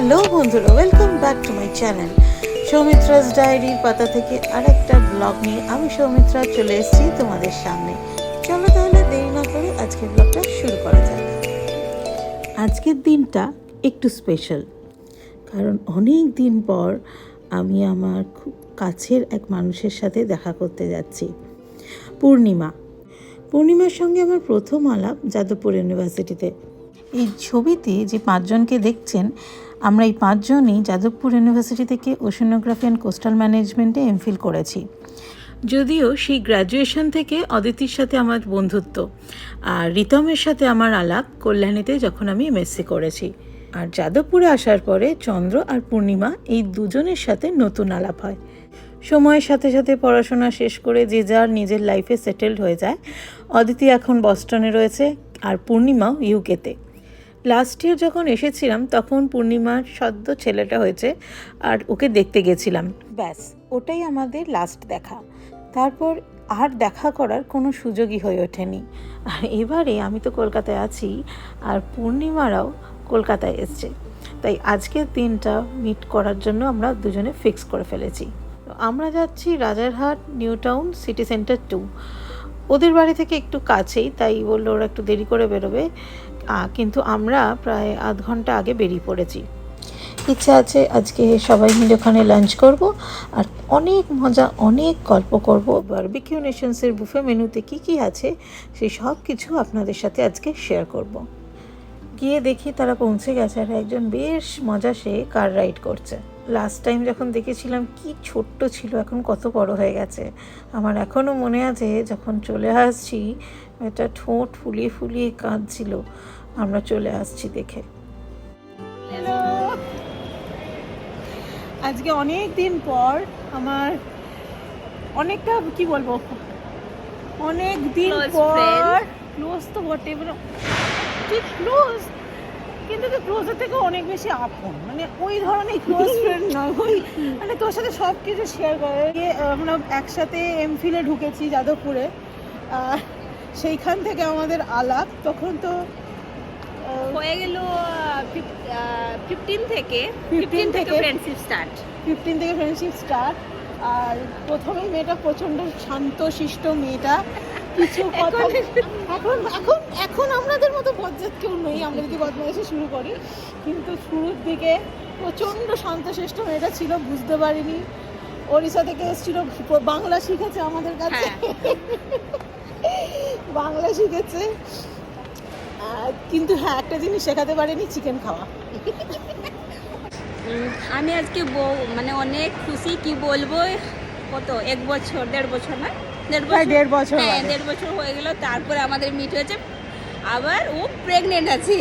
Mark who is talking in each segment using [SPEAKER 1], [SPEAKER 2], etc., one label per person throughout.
[SPEAKER 1] Hello বন্ধুরা welcome back to my channel Soumitra's ডায়েরির পাতা থেকে আরেকটা ব্লগ নিয়ে আমি সৌমিত্রা চলে এসেছি তোমাদের সামনে। চলো তাহলে দেরি না করে আজকের ব্লগটা শুরু করা যাক। আজকের দিনটা একটু স্পেশাল কারণ অনেক দিন পর আমি আমার খুব কাছের এক মানুষের সাথে দেখা করতে যাচ্ছি, পূর্ণিমা। পূর্ণিমার সঙ্গে আমার প্রথম আলাপ যাদবপুর ইউনিভার্সিটিতে এই ছবিতে যে পাঁচজনকে দেখছেন আমরা এই পাঁচজনই যাদবপুর ইউনিভার্সিটি থেকে ওশনোগ্রাফি অ্যান্ড কোস্টাল ম্যানেজমেন্টে এমফিল করেছি। যদিও সেই গ্র্যাজুয়েশন থেকে অদিতির সাথে আমার বন্ধুত্ব, আর রিতমের সাথে আমার আলাপ কল্যাণীতে যখন আমি এমএসসি করেছি। আর যাদবপুরে আসার পরে চন্দ্র আর পূর্ণিমা এই দুজনের সাথে নতুন আলাপ হয়। সময়ের সাথে সাথে পড়াশোনা শেষ করে যে যার নিজের লাইফে সেটেলড হয়ে যায়। অদিতি এখন বস্টনে রয়েছে, আর পূর্ণিমাও ইউকেতে লাস্ট ইয়ার যখন এসেছিলাম, তখন পূর্ণিমার সদ্য ছেলেটা হয়েছে আর ওকে দেখতে গেছিলাম। ব্যাস, ওটাই আমাদের লাস্ট দেখা। তারপর আর দেখা করার কোনো সুযোগই হয়ে ওঠেনি। আর এবারে আমি তো কলকাতায় আছি, আর পূর্ণিমারাও কলকাতায় এসছে। তাই আজকের দিনটা মিট করার জন্য আমরা দুজনে ফিক্স করে ফেলেছি। আমরা যাচ্ছি Rajarhat new town city centre two ওদের বাড়ি থেকে একটু কাছেই, তাই বলল ওরা একটু দেরি করে বেরোবে। কিন্তু আমরা প্রায় আধ ঘণ্টা আগে বেরিয়ে পড়েছি। ইচ্ছা আছে আজকে সবাই মিলে ওখানে লাঞ্চ করব, আর অনেক মজা, অনেক গল্প করব। বারবিকিউ নেশনসের বুফে মেনুতে কি কি আছে, সেই সব কিছু আপনাদের সাথে আজকে শেয়ার করব। গিয়ে দেখি তারা পৌঁছে গেছে, আর একজন বেশ মজা সে কার রাইড করছে। লাস্ট টাইম যখন দেখেছিলাম কি ছোট্ট ছিল, এখন কত বড় হয়ে গেছে। আমার এখনও মনে আছে, যখন চলে আসছি এটা ঠোঁট ফুলিয়ে ফুলিয়ে কাঁদছিল। আমরা চলে আসছি দেখে।
[SPEAKER 2] আজকে অনেক দিন পর আমার অনেকটা কি বলব? অনেক দিন পর ক্লোজ তো বটে মানে ঠিক ক্লোজ কিন্তু তো ক্লোজের থেকে অনেক বেশি আপন। মানে ওই ধরনের ক্লোজ ফ্রেন্ড নয়। ওই মানে তোর সাথে সব কিছু শেয়ার করে আমরা একসাথে এমফিলে ঢুকেছি যাদবপুরে। আহ, সেইখান থেকে আমাদের আলাপ তখন তো
[SPEAKER 3] হয়ে গেল ফিফটিন থেকে ফিফটিন থেকে ফ্রেন্ডশিপ স্টার্ট
[SPEAKER 2] ফিফটিন থেকে ফ্রেন্ডশিপ স্টার্ট আর প্রথমেই মেয়েটা প্রচণ্ড শান্ত শিষ্ট মেয়েটা কিছু কথা এখন এখন এখন আমাদের মতো বজ্জাত কেউ নেই আমরা যদি বদমাইশি শুরু করি। কিন্তু শুরুর দিকে প্রচণ্ড শান্তশিষ্ট মেয়েটা ছিল বুঝতে পারিনি। ওড়িশা থেকে এসেছিল বাংলা শিখেছে আমাদের কাছে। বাংলা শিখেছে। কিন্তু হ্যাঁ একটা জিনিস শেখাতে পারেনি চিকেন খাওয়া।
[SPEAKER 3] আমি আজকে বউ মানে অনেক খুশি কি বলব? কত? এক বছর দেড় বছর না দেড় বছর?
[SPEAKER 2] দেড় বছর
[SPEAKER 3] হ্যাঁ দেড় বছর হয়ে গেল তারপরে আমাদের মিট হয়েছে। আবার ও প্রেগনেন্ট আছে।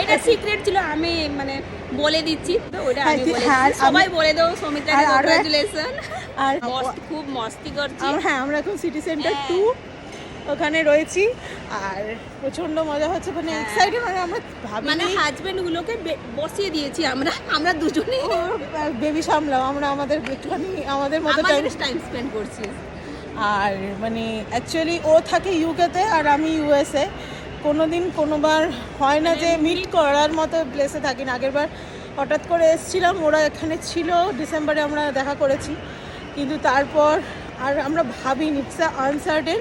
[SPEAKER 3] এটা সিক্রেট ছিল আমি মানে বলে দিচ্ছি। তো ওটা
[SPEAKER 2] হ্যাঁ,
[SPEAKER 3] আমি বলে
[SPEAKER 2] হ্যাঁ।
[SPEAKER 3] সবাই বলে দাও
[SPEAKER 2] আরও
[SPEAKER 3] কংগ্রাচুলেশন
[SPEAKER 2] আর
[SPEAKER 3] খুব মস্তি করছি।
[SPEAKER 2] হ্যাঁ আমরা এখন সিটি সেন্টার
[SPEAKER 3] হ্যাঁ।
[SPEAKER 2] টু ওখানে রয়েছি। আর প্রচণ্ড মজা হচ্ছে মানে
[SPEAKER 3] হ্যাঁ।
[SPEAKER 2] এক্সাইটেড মানে আমরা ভাবি
[SPEAKER 3] মানে হাজবেন্ড গুলোকে বসিয়ে দিয়েছি আমরা আমরা দুজনে
[SPEAKER 2] বেবি সামলাও আমরা আমাদের একটুখানি আমাদের মতো
[SPEAKER 3] টাইম স্পেন্ড করছি।
[SPEAKER 2] আর মানে অ্যাকচুয়ালি ও থাকে ইউকেতে আর আমি ইউএসএ কোনো দিন কোনোবার হয় না যে মিট করার মতো প্লেসে থাকি না। আগেরবার হঠাৎ করে এসেছিলাম ওরা এখানে ছিল ডিসেম্বরে আমরা দেখা করেছি। কিন্তু তারপর আর আমরা ভাবিনি ইটস আনসার্টেন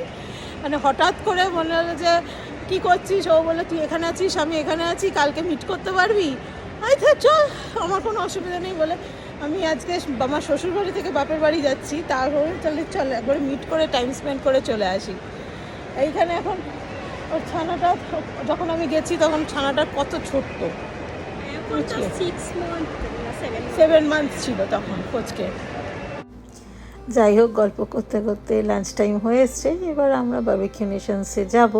[SPEAKER 2] মানে হঠাৎ করে মনে হলো যে কী করছিস? ও বলে তুই এখানে আছিস আমি এখানে আছি কালকে মিট করতে পারবি? আই থাক চল আমার কোনো অসুবিধা নেই বলে আমি আজকে আমার শ্বশুর বাড়ি থেকে বাপের বাড়ি যাচ্ছি তারপরে চলে চল একবারে মিট করে টাইম স্পেন্ড করে চলে আসি। এইখানে এখন ওর ছানাটা যখন আমি গেছি তখন ছানাটা কত ছোট্ট
[SPEAKER 3] এখন six month seven
[SPEAKER 2] seven month ছিল তখন কোচকে।
[SPEAKER 1] যাই হোক, গল্প করতে করতে লাঞ্চ টাইম হয়ে এবার আমরা বার্বিকিউ নেশনসে যাব।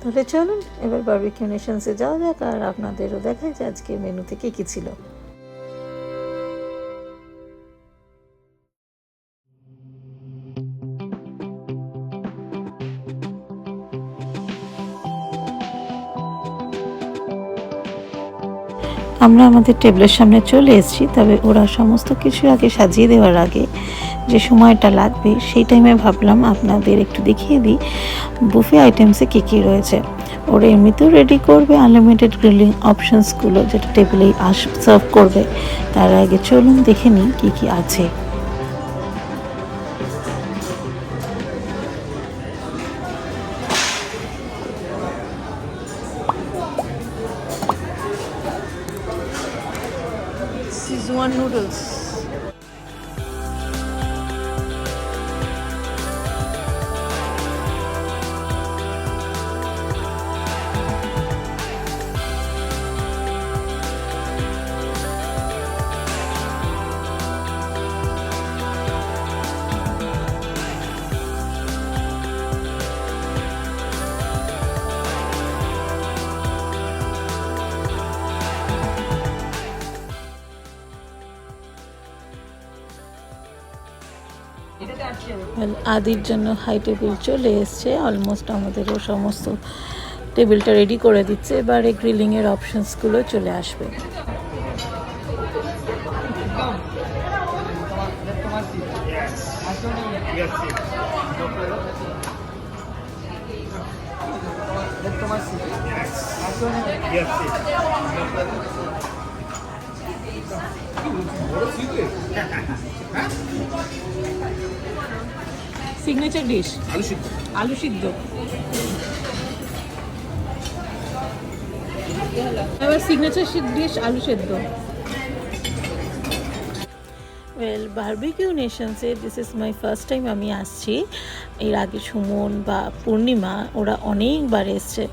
[SPEAKER 1] তাহলে চলুন, এবার বার্বিকিউ নেশনসে যাওয়া যাক আর আপনাদেরও দেখাই যে আজকে মেনুতে কী কী ছিল। আমরা আমাদের টেবিলের সামনে চলে এসেছি, তবে ওরা সমস্ত কিছু আগে সাজিয়ে দেওয়ার আগে যে সময়টা লাগবে, সেই টাইমে ভাবলাম আপনাদের একটু দেখিয়ে দিই বুফে আইটেমসে কী কী রয়েছে। ওরা এমনিতেও রেডি করবে আনলিমিটেড গ্রিলিং অপশানসগুলো যেটা টেবিলেই আস সার্ভ করবে। তার আগে চলুন দেখে নিই কী কী আছে।
[SPEAKER 2] সিজওয়ান নুডলস
[SPEAKER 1] আদির জন্য হাই টেবিল চলে এসছে। অলমোস্ট আমাদেরও সমস্ত টেবিলটা রেডি করে দিচ্ছে। এবারে গ্রিলিংয়ের অপশনসগুলো চলে আসবে। সিগনেচার ডিশ
[SPEAKER 4] আলু সিদ্ধ।
[SPEAKER 1] আলু সিদ্ধ। এবার সিগনেচার ডিশ আলু সেদ্ধ। Well barbecue নেশনসে this is my first time আমি আসছি। এর আগে সুমন বা পূর্ণিমা ওরা অনেকবার এসছে।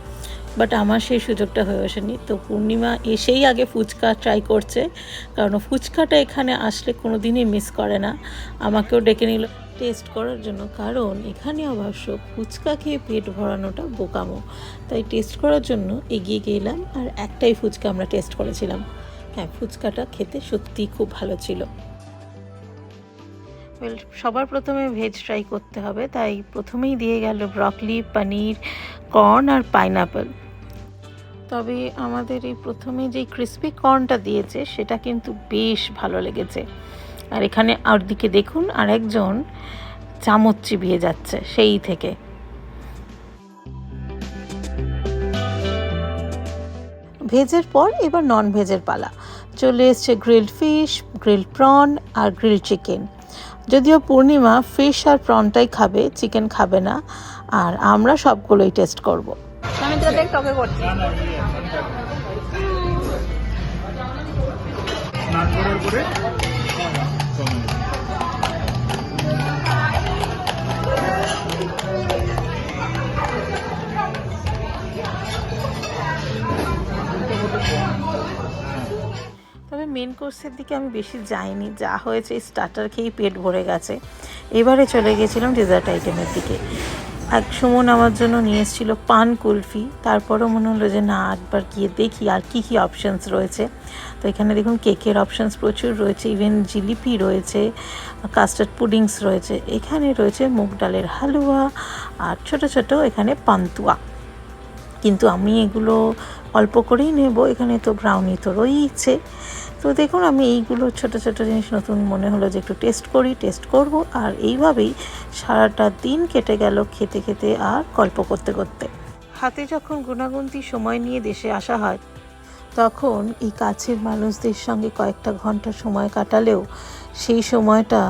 [SPEAKER 1] বাট আমার সেই সুযোগটা হয়ে ওঠেনি। তো পূর্ণিমা এসেই আগে ফুচকা ট্রাই করছে, কারণ ফুচকাটা এখানে আসলে কোনো দিনই মিস করে না। আমাকেও ডেকে নিল টেস্ট করার জন্য, কারণ এখানে অবশ্য ফুচকা খেয়ে পেট ভরানোটা বোকামো। তাই টেস্ট করার জন্য এগিয়ে গেলাম আর একটাই ফুচকা আমরা টেস্ট করেছিলাম। হ্যাঁ ফুচকাটা খেতে সত্যিই খুব ভালো ছিল। সবার প্রথমে ভেজ ট্রাই করতে হবে, তাই প্রথমেই দিয়ে গেল ব্রকলি পনির কর্ন আর পাইনাপেল তবে আমাদের এই প্রথমে যে ক্রিসপি কর্নটা দিয়েছে, সেটা কিন্তু বেশ ভালো লেগেছে। আর এখানে আর দিকে দেখুন, আরেকজন চামচ চিবিয়ে যাচ্ছে সেই থেকে। ভেজের পর এবার নন ভেজের পালা। চলে এসছে গ্রিলড ফিশ গ্রিলড প্রন আর গ্রিল চিকেন যদিও পূর্ণিমা ফিশ আর প্রনটাই খাবে চিকেন খাবে না, আর আমরা সবগুলোই টেস্ট করব।
[SPEAKER 3] আমি তো দেখ তোকে করছি।
[SPEAKER 1] তবে মেন কোর্সের দিকে আমি বেশি যাইনি। যা হয়েছে স্টার্টার খেয়েই পেট ভরে গেছে। এবারে চলে গেছিলাম ডেজার্ট আইটেমের দিকে। এক সুমন আমার জন্য নিয়ে এসেছিল পান কুলফি। তারপরও মনে হলো যে, না, একবার গিয়ে দেখি আর কি কি অপশানস রয়েছে। তো এখানে দেখুন, কেকের অপশানস প্রচুর রয়েছে ইভেন জিলিপি রয়েছে কাস্টার্ড পুডিংস রয়েছে, এখানে রয়েছে মুগ ডালের হালুয়া, আর ছোট ছোট এখানে পান্তুয়া। কিন্তু আমি এগুলো অল্প করেই নেব, এখানে তো ব্রাউনি তো রয়েইছে। তো দেখুন, আমি এইগুলো ছোট ছোট জিনিস নতুন মনে হলো যে একটু টেস্ট করি টেস্ট করব। আর এইভাবেই সারাটা দিন কেটে গেল খেতে খেতে আর গল্প করতে করতে। হাতে যখন গুণাগুন্তি সময় নিয়ে দেশে আসা হয়, তখন এই কাছের মানুষদের সঙ্গে কয়েকটা ঘণ্টা সময় কাটালেও সেই সময়টা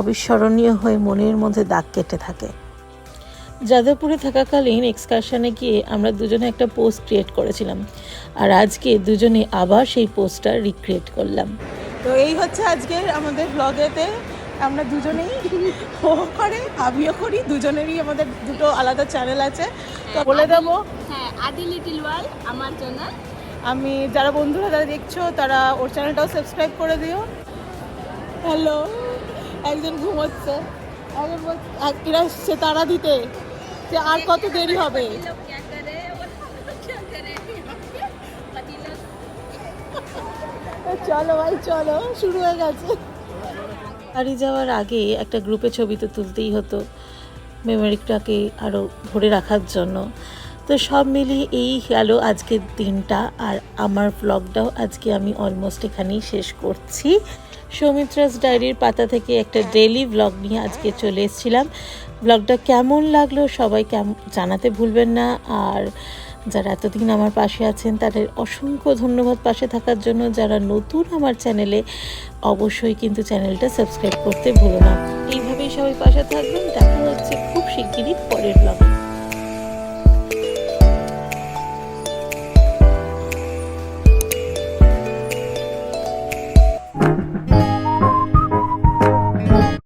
[SPEAKER 1] অবিস্মরণীয় হয়ে মনের মধ্যে দাগ কেটে থাকে। যাদবপুরে থাকাকালীন এক্সকারশনে গিয়ে আমরা দুজনে একটা পোস্ট ক্রিয়েট করেছিলাম। আর আজকে দুজনে আবার সেই পোস্টটা রিক্রিয়েট করলাম।
[SPEAKER 2] তো এই হচ্ছে আজকের আমাদের ব্লগেতে আমরা দুজনেই ও করে আমিও করি দুজনেরই আমাদের দুটো আলাদা চ্যানেল আছে। তো বলে দেবো।
[SPEAKER 3] হ্যাঁ আদি লিটিল ওয়াল আমার জন্য
[SPEAKER 2] আমি যারা বন্ধুরা যারা দেখছ তারা ওর চ্যানেলটাও সাবস্ক্রাইব করে দিও। হ্যালো একজন ঘুমোচ্ছে। এরা সে তারা দিতে। যে আর কত দেরি হবে? চলো ভাই, চলো, শুরু হয়ে গেছে।
[SPEAKER 1] বাড়ি যাওয়ার আগে একটা গ্রুপে ছবি তো তুলতেই হতো মেমোরিটাকে আরও ধরে রাখার জন্য। তো সব মিলিয়ে এই গেল আজকের দিনটা, আর আমার ব্লগটাও আজকে আমি অলমোস্ট এখানেই শেষ করছি। সৌমিত্রাস ডায়েরির পাতা থেকে একটা ডেলি ব্লগ নিয়ে আজকে চলে এসেছিলাম। ব্লগটা কেমন লাগল সবাই কেম, জানাতে ভুলবেন না। আর যারা এতদিন আমার পাশে আছেন, তাদের অসংখ্য ধন্যবাদ পাশে থাকার জন্য। যারা নতুন আমার চ্যানেলে, অবশ্যই কিন্তু চ্যানেলটা সাবস্ক্রাইব করতে ভুলো না। এইভাবেই সবাই পাশে থাকবেন। দেখা হচ্ছে খুব শিগগিরই পরের ব্লগে।